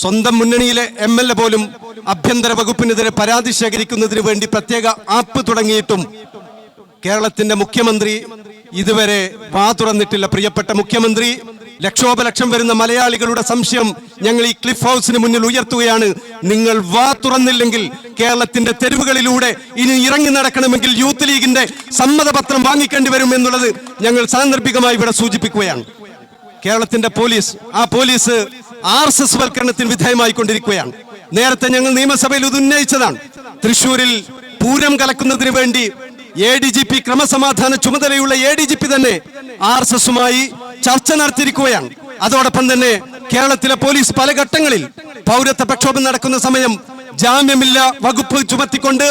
സ്വന്തം മുന്നണിയിലെ M L A പോലും ആഭ്യന്തര വകുപ്പിനെതിരെ പരാതി ശേഖരിക്കുന്നതിന് വേണ്ടി പ്രത്യേക ആപ്പ് തുടങ്ങിയിട്ടും കേരളത്തിന്റെ മുഖ്യമന്ത്രി ഇതുവരെ വാ തുറന്നിട്ടില്ല. പ്രിയപ്പെട്ട മുഖ്യമന്ത്രി ലക്ഷോപലക്ഷം വരുന്ന മലയാളികളുടെ സംശയം ഞങ്ങൾ ഈ ക്ലിഫ് ഹൗസിന് മുന്നിൽ ഉയർത്തുകയാണ്. നിങ്ങൾ വാ തുറന്നില്ലെങ്കിൽ കേരളത്തിന്റെ തെരുവുകളിലൂടെ ഇനി ഇറങ്ങി നടക്കണമെങ്കിൽ യൂത്ത് ലീഗിന്റെ സമ്മതപത്രം വാങ്ങിക്കേണ്ടി വരും എന്നുള്ളത് ഞങ്ങൾ സാന്ദർഭികമായി ഇവിടെ സൂചിപ്പിക്കുകയാണ്. കേരളത്തിന്റെ പോലീസ് ആ പോലീസ് ആർ എസ് എസ് വൽക്കരണത്തിന് വിധേയമായിക്കൊണ്ടിരിക്കുകയാണ്. നേരത്തെ ഞങ്ങൾ നിയമസഭയിൽ ഇത് ഉന്നയിച്ചതാണ്. തൃശൂരിൽ പൂരം കലക്കുന്നതിന് വേണ്ടി എ ഡി ജി പി ക്രമസമാധാന ചുമതലയുള്ള എ ഡി ജി പി തന്നെ ആർ എസ് എസുമായി ചർച്ച നടത്തിയിരിക്കുകയാണ്. അതോടൊപ്പം തന്നെ കേരളത്തിലെ പോലീസ് പല ഘട്ടങ്ങളിൽ പൗരത്വ പ്രക്ഷോഭം നടക്കുന്ന സമയം ജാമ്യമില്ല വകുപ്പ് ചുമത്തിക്കൊണ്ട്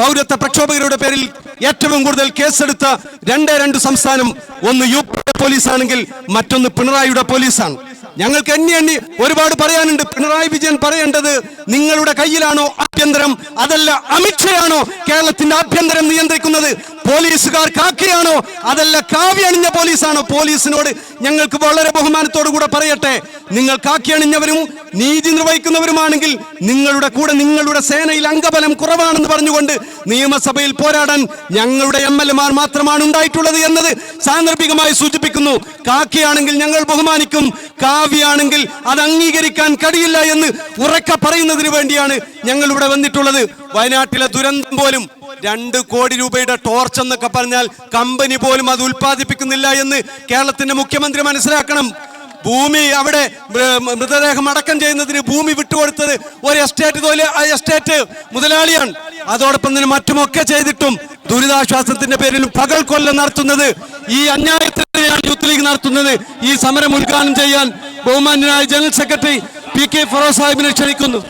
പൗരത്വ പ്രക്ഷോഭകരുടെ പേരിൽ ഏറ്റവും കൂടുതൽ കേസെടുത്ത രണ്ടേ രണ്ട് സംസ്ഥാനം ഒന്ന് യു പി പോലീസാണെങ്കിൽ മറ്റൊന്ന് പിണറായിയുടെ പോലീസാണ്. ഞങ്ങൾക്ക് എണ്ണി എണ്ണി ഒരുപാട് പറയാനുണ്ട്. പിണറായി വിജയൻ പറയേണ്ടത് നിങ്ങളുടെ കയ്യിലാണോ ആഭ്യന്തരം? അതല്ല അമിത്ഷയാണോ കേരളത്തിന്റെ ആഭ്യന്തരം നിയന്ത്രിക്കുന്നത്? പോലീസുകാർ കാക്കയാണോ അതല്ല കാവ്യ അണിഞ്ഞ പോലീസാണോ? പോലീസിനോട് ഞങ്ങൾക്ക് വളരെ ബഹുമാനത്തോടു കൂടെ പറയട്ടെ. നിങ്ങൾ കാക്കി അണിഞ്ഞവരും നീതി നിർവഹിക്കുന്നവരുമാണെങ്കിൽ നിങ്ങളുടെ കൂടെ നിങ്ങളുടെ സേനയിൽ അംഗബലം കുറവാണെന്ന് പറഞ്ഞുകൊണ്ട് നിയമസഭയിൽ പോരാടാൻ ഞങ്ങളുടെ എം എൽ എമാർ മാത്രമാണ് ഉണ്ടായിട്ടുള്ളത് എന്നത് സാന്ദർഭികമായി സൂചിപ്പിക്കുന്നു. കാക്കിയാണെങ്കിൽ ഞങ്ങൾ ബഹുമാനിക്കും. കാവ്യാണെങ്കിൽ അത് അംഗീകരിക്കാൻ കഴിയില്ല എന്ന് ഉറക്ക പറയുന്നതിന് വേണ്ടിയാണ് ഞങ്ങൾ ഇവിടെ വന്നിട്ടുള്ളത്. വയനാട്ടിലെ ദുരന്തം പോലും രണ്ട് കോടി രൂപയുടെ ടോർച്ച് എന്നൊക്കെ പറഞ്ഞാൽ കമ്പനി പോലും അത് ഉൽപ്പാദിപ്പിക്കുന്നില്ല എന്ന് കേരളത്തിന്റെ മുഖ്യമന്ത്രി മനസ്സിലാക്കണം. ഭൂമി അവിടെ മൃതദേഹം അടക്കം ചെയ്യുന്നതിന് ഭൂമി വിട്ടുകൊടുത്തത് ഒരു എസ്റ്റേറ്റ് തൊഴിൽ എസ്റ്റേറ്റ് മുതലാളിയാണ്. അതോടൊപ്പം തന്നെ മറ്റുമൊക്കെ ചെയ്തിട്ടും ദുരിതാശ്വാസത്തിന്റെ പേരിൽ പകൽ കൊല്ലം നടത്തുന്നത് ഈ അന്യായത്തിനെതിരെയാണ് യൂത്ത് ലീഗ് നടത്തുന്നത്. ഈ സമരം ഉദ്ഘാടനം ചെയ്യാൻ ബഹുമാന്യനായ general secretary P K Firos സാഹിബിനെ ക്ഷണിക്കുന്നു.